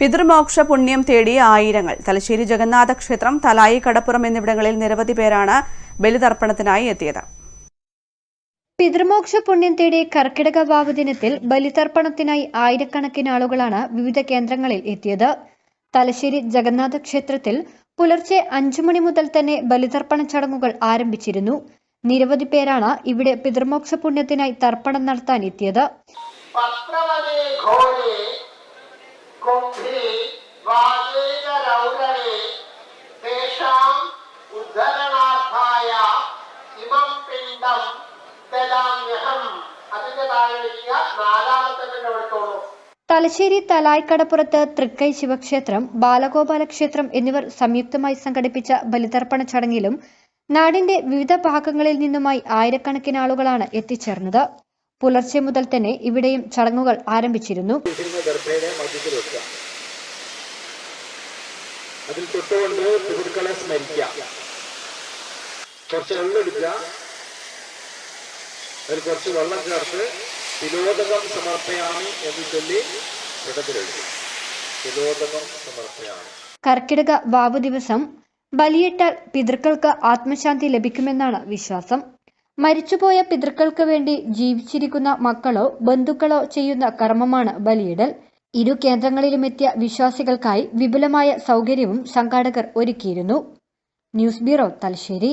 പിതൃമോക്ഷ പുണ്യം തേടി ആയിരങ്ങൾ. തലശ്ശേരി ജഗന്നാഥ ക്ഷേത്രം തലായി കടപ്പുറം എന്നിവിടങ്ങളിൽ നിരവധി പേരാണ് ബലിതർപ്പണത്തിനായി എത്തിയത്. പിതൃമോക്ഷ പുണ്യം തേടി കർക്കിടക വാവ് ദിനത്തിൽ ബലിതർപ്പണത്തിനായി ആയിരക്കണക്കിന് ആളുകളാണ് വിവിധ കേന്ദ്രങ്ങളിൽ എത്തിയത്. തലശ്ശേരി ജഗന്നാഥ ക്ഷേത്രത്തിൽ പുലർച്ചെ അഞ്ചു മണി മുതൽ തന്നെ ബലിതർപ്പണ ചടങ്ങുകൾ ആരംഭിച്ചിരുന്നു. നിരവധി പേരാണ് ഇവിടെ പിതൃമോക്ഷ പുണ്യത്തിനായി തർപ്പണം നടത്താൻ എത്തിയത്. ഉദ്ധരണാർത്ഥായ ഇമം പിണ്ഡം ദദാമ്യഹം അതിന്റെ താഴെ വയ്ക്കുക നാലാമത്തെ പിണ്ഡം എടുത്തോളൂ. തലശ്ശേരി തലായ്ക്കടപ്പുറത്ത് തൃക്കൈ ശിവക്ഷേത്രം ബാലഗോപാല ക്ഷേത്രം എന്നിവർ സംയുക്തമായി സംഘടിപ്പിച്ച ബലിതർപ്പണ ചടങ്ങിലും നാടിന്റെ വിവിധ ഭാഗങ്ങളിൽ നിന്നുമായി ആയിരക്കണക്കിന് ആളുകളാണ് എത്തിച്ചേർന്നത്. പുലർച്ചെ മുതൽ തന്നെ ഇവിടെയും ചടങ്ങുകൾ ആരംഭിച്ചിരുന്നു. അതിൽ തൊട്ടുകൊണ്ട് പിതൃക്കളെ സ്മരിക്കുക കുറച്ച് വെള്ളം എടുക്കുക അതിൽ കുറച്ച് വെള്ളം ചേർത്ത് തിലോദകം സമർപ്പയാമി എന്ന് ചൊല്ലി പിടത്തിലെഴുതും തിലോദകം സമർപ്പയാമി. കർക്കിടക വാവ് ദിവസം ബലിയിട്ടാൽ പിതൃക്കൾക്ക് ആത്മശാന്തി ലഭിക്കുമെന്നാണ് വിശ്വാസം. മരിച്ചുപോയ പിതൃക്കൾക്ക് വേണ്ടി ജീവിച്ചിരിക്കുന്ന മക്കളോ ബന്ധുക്കളോ ചെയ്യുന്ന കർമ്മമാണ് ബലിയിടൽ. ഇരു കേന്ദ്രങ്ങളിലുമെത്തിയ വിശ്വാസികൾക്കായി വിപുലമായ സൗകര്യവും സംഘാടകർ ഒരുക്കിയിരുന്നു. News bureau Thalassery.